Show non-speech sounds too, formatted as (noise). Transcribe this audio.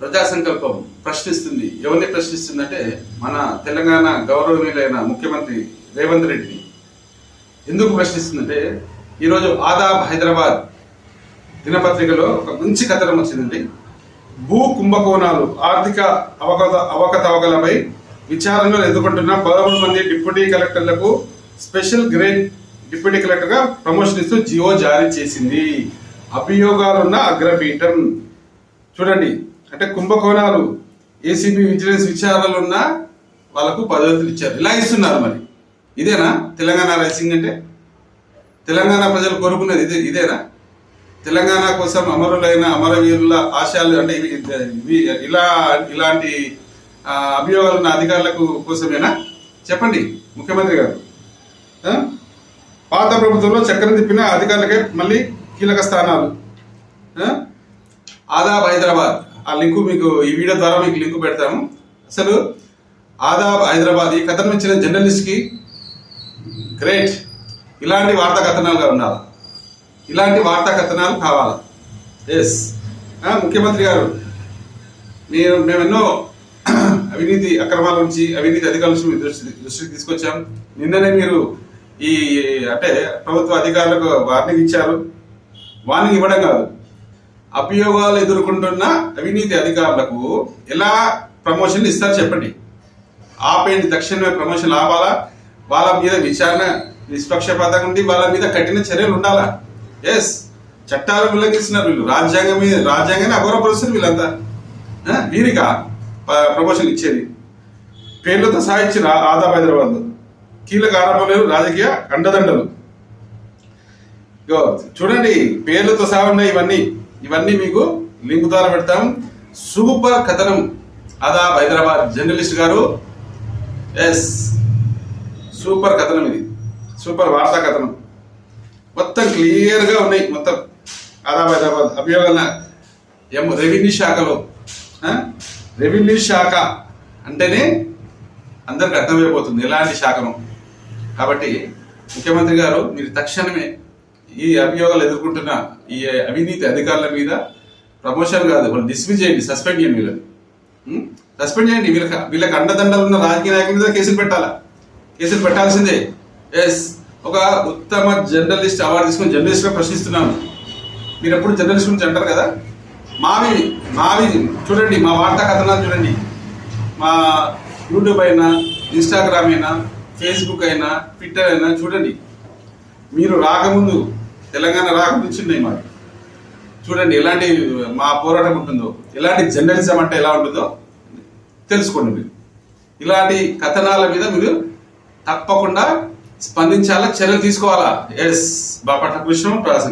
ప్రజా సంకల్పం ప్రశ్నిస్తుంది. ఎవరిని ప్రశ్నిస్తుందంటే మన తెలంగాణ గౌరవనీయులైన ముఖ్యమంత్రి రేవంత్ రెడ్డిని. ఎందుకు ప్రశ్నిస్తుందంటే ఈరోజు ఆదాబ్ హైదరాబాద్ దినపత్రికలో ఒక మంచి కథనం వచ్చిందండి. భూ కుంభకోణాలు ఆర్థిక అవకత అవకతవకలపై విచారణలు ఎదుర్కొంటున్న పదమూడు మంది డిప్యూటీ కలెక్టర్లకు స్పెషల్ గ్రేడ్ డిప్యూటీ కలెక్టర్గా ప్రమోషన్ ఇస్తూ జియో జారీ చేసింది. అభియోగాలున్న అగ్రపీఠం. చూడండి అంటే కుంభకోణాలు ఏసీబీ విజిలెన్స్ విచారణలు ఉన్న వాళ్ళకు పదవులు ఇచ్చారు. ఇలా ఇస్తున్నారు మరి. ఇదేనా? తెలంగాణ రైసింగ్ అంటే? తెలంగాణ ప్రజలు కోరుకున్నది ఇదే ఇదేనా? తెలంగాణ కోసం అమరులైన అమరవీరుల ఆశయాలు అంటే ఇవి ఇలా ఇలాంటి అభియోగాలు ఉన్న అధికారులకు కోసమేనా? చెప్పండి ముఖ్యమంత్రి గారు. పాత ప్రభుత్వంలో చక్రం తిప్పిన అధికారులకే మళ్ళీ కీలక స్థానాలు. ఆదాబ్ హైదరాబాద్. ఆ లింకు మీకు ఈ వీడియో ద్వారా మీకు లింక్ పెడతాము. అసలు ఆదాబ్ హైదరాబాద్ ఈ కథనం ఇచ్చిన జర్నలిస్ట్కి గ్రేట్. ఇలాంటి వార్తా కథనాలుగా ఉండాలి. ఇలాంటి వార్తా కథనాలు కావాలి ఎస్ ముఖ్యమంత్రి గారు మీరు మేము ఎన్నో (clears throat) అవినీతి అక్రమాల నుంచి అవినీతి అధికారుల నుంచి దృష్టి దృష్టికి తీసుకొచ్చాం. నిన్ననే మీరు ఈ అంటే ప్రభుత్వ అధికారులకు వార్నింగ్ ఇచ్చారు. వార్నింగ్ ఇవ్వడం కాదు. అభియోగాలు ఎదుర్కొంటున్న అవినీతి అధికారులకు ఎలా ప్రమోషన్లు ఇస్తారు చెప్పండి? ఆపేయండి తక్షణమే ప్రమోషన్ ఆపాలా? వాళ్ళ మీద విచారణ నిష్పక్షపాతంగా ఉండి వాళ్ళ మీద కఠిన చర్యలు ఉండాలా? ఎస్ చట్టాలు ఉల్లంఘిస్తున్నారు వీళ్ళు. రాజ్యాంగం మీద రాజ్యాంగాన్ని అగౌరవపరుస్తున్నారు వీళ్ళంతా. వీరిగా వీరికా? ప్రమోషన్ ఇచ్చేది. పేర్లతో సహా ఇచ్చిన ఆదాబ్ హైదరాబాద్. కీలక ఆరోపణలు రాజకీయ అండదండలు. చూడండి పేర్లతో సహా ఉన్నాయి ఇవన్నీ. ఇవన్నీ మీకు లింక్ ద్వారా పెడతాం. సూపర్ కథనం. అదా హైదరాబాద్ జర్నలిస్ట్ గారు. ఎస్. సూపర్ కథనం ఇది. సూపర్ వార్తా కథనం. మొత్తం క్లియర్గా ఉన్నాయి. మొత్తం ఆదాబ్ హైదరాబాద్ అభియోగాల ఎం రెవెన్యూ శాఖలో. రెవెన్యూ శాఖ అంటేనే అందరికి అర్థమైపోతుంది ఎలాంటి శాఖను. కాబట్టి ముఖ్యమంత్రి గారు మీరు తక్షణమే ఈ అభియోగాలు ఎదుర్కొంటున్న ఈ అవినీతి అధికారుల మీద ప్రమోషన్ కాదు వాళ్ళు డిస్మిస్ చేయండి సస్పెండ్ చేయండి వీళ్ళని. సస్పెండ్ చేయండి వీళ్ళకి వీళ్ళకి అండదండలు ఉన్న రాజకీయ నాయకుల మీద కేసులు పెట్టాలా? కేసులు పెట్టాల్సిందే. ఎస్ ఒక ఉత్తమ జర్నలిస్ట్ అవార్డు తీసుకుని జర్నలిస్ట్గా ప్రశ్నిస్తున్నాను. మీరు ఎప్పుడు జర్నలిస్ట్ గురించి అంటారు కదా? మావి మావి చూడండి మా వార్తా కథనాలు చూడండి. మా యూట్యూబ్ అయినా ఇన్స్టాగ్రామ్ అయినా ఫేస్బుక్ అయినా ట్విట్టర్ అయినా చూడండి. మీరు రాకముందు తెలంగాణ రాకముందు ఉన్నాయి మాకు చూడండి ఎలాంటి మా పోరాటం ఉంటుందో ఎలాంటి జర్నలిజం అంటే ఎలా ఉంటుందో తెలుసుకోండి మీరు. ఇలాంటి కథనాల మీద మీరు తప్పకుండా స్పందించాలా చర్యలు తీసుకోవాలా? ఎస్ బాపట్ల కృష్ణ ప్రజా